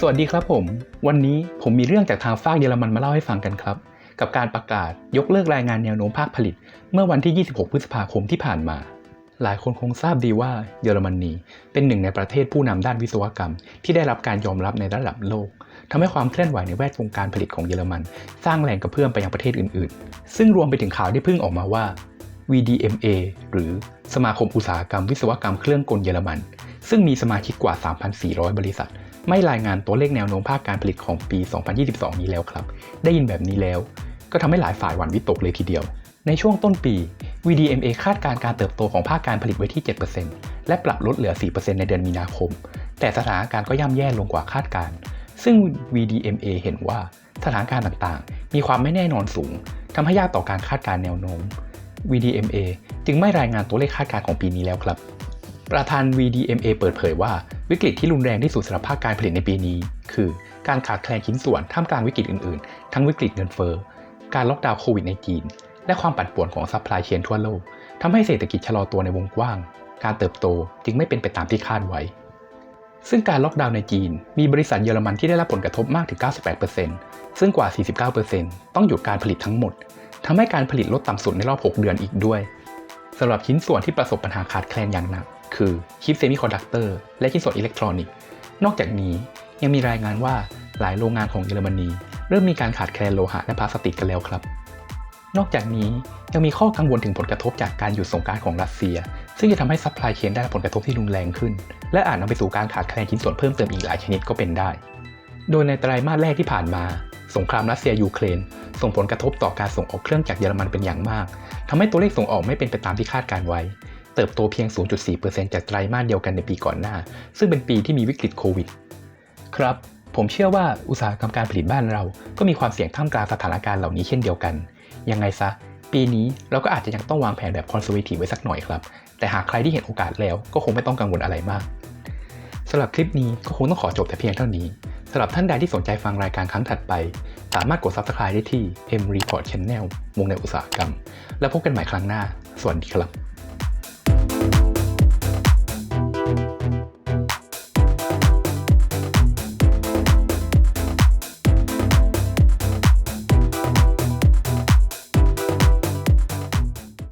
สวัสดีครับผม วันนี้ผมมีเรื่องจากทางฝากเยอรมันมาเล่าให้ฟังกันครับ กับการประกาศยกเลิกรายงานแนวโน้มภาคผลิต เมื่อวันที่ 26 พฤษภาคมที่ผ่านมา หลายคนคงทราบดีว่าเยอรมนีเป็นหนึ่งในประเทศผู้นำด้านวิศวกรรม ที่ได้รับการยอมรับในระดับโลกทำให้ความเคลื่อนไหวในแวดวงการผลิตของเยอรมัน สร้างแรงกระเพื่อมไปยังประเทศอื่น ๆ ซึ่งรวมไปถึงข่าวที่เพิ่งออกมาว่า VDMA หรือสมาคมอุตสาหกรรมวิศวกรรมเครื่องกลเยอรมัน ซึ่งมีสมาชิกกว่า 3,400 บริษัท ไม่รายงานตัวเลขแนวโน้มภาคการผลิตของปี 2022 นี้แล้วครับ ได้ยินแบบนี้แล้ว ก็ทำให้หลายฝ่ายหวั่นวิตกเลยทีเดียว ในช่วงต้นปี VDMA คาดการณ์การเติบโตของภาคการผลิตไว้ที่ 7%และปรับลดเหลือ 4%ในเดือนมีนาคม แต่สถานการณ์ก็ย่ำแย่ลงกว่าคาดการณ์ซึ่ง VDMA เห็นว่าสถานการณ์ต่างๆ มีความไม่แน่นอนสูงทำให้ยากต่อการคาดการณ์แนวโน้ม VDMA จึงไม่รายงานตัวเลขคาดการณ์ของปีนี้แล้วครับ ประธาน VDMA เปิดเผยว่าวิกฤตที่รุนแรงที่สุดสำหรับภาคการผลิตในปีนี้ คือการขาดแคลนชิ้นส่วนท่ามกลางวิกฤตอื่นๆ ทั้งวิกฤตเงินเฟ้อการล็อกดาวน์โควิดในจีนและความปั่นป่วนของซัพพลายเชนทั่วโลกทำให้เศรษฐกิจชะลอตัวในวงกว้าง การเติบโตจึงไม่เป็นไปตามที่คาดไว้ ซึ่งการล็อกดาวน์ในจีน มีบริษัทเยอรมันที่ได้รับผลกระทบมากถึง 98%ซึ่งกว่า 49%ต้องหยุดการผลิตทั้งหมดทำให้การผลิตลดต่ำสุดในรอบ 6 เดือนอีกด้วยสำหรับชิ้นส่วนที่ประสบปัญหาขาดแคลนอย่างหนัก คือชิปเซมิคอนดักเตอร์และชิ้นส่วนอิเล็กทรอนิกส์ นอกจากนี้ยังมีรายงานว่าหลายโรงงานของเยอรมนี เริ่มมีการขาดแคลนโลหะและพลาสติกกันแล้วครับ นอกจากนี้ยังมีข้อกังวลถึงผลกระทบจากการหยุดส่งการของรัสเซีย ซึ่งจะทำให้ซัพพลายเชนได้รับผลกระทบที่รุนแรงขึ้น และอาจนำไปสู่การขาดแคลนชิ้นส่วนเพิ่มเติมอีกหลายชนิดก็เป็นได้ โดยในไตรมาสแรกที่ผ่านมา สงครามรัสเซียยูเครนส่งผลกระทบต่อการส่งออกเครื่องจากเยอรมันเป็นอย่างมากทำให้ตัวเลขส่งออกไม่เป็นไปตามที่คาดการไว้ เติบโตเพียง 0.4%จากไตรมาสเดียวกันในปีก่อนหน้า ซึ่งเป็นปีที่มีวิกฤตโควิด ครับ ผมเชื่อว่าอุตสาหกรรมการผลิตบ้านเรา ก็มีความเสี่ยงท่ามกลางสถานการณ์เหล่านี้เช่นเดียวกัน ยังไงซะ ปีนี้เราก็อาจจะยังต้องวางแผนแบบคอนเซอร์เวทีฟไว้สักหน่อยครับ แต่หากใครที่เห็นโอกาสแล้วก็คงไม่ต้องกังวลอะไรมากสำหรับคลิปนี้ก็คงต้องขอจบแต่เพียงเท่านี้สำหรับท่านใดที่สนใจฟังรายการครั้งถัดไป สามารถกด subscribe ได้ที่ M Report Channel วงในอุตสาหกรรม แล้วพบกันใหม่ครั้งหน้า สวัสดีครับ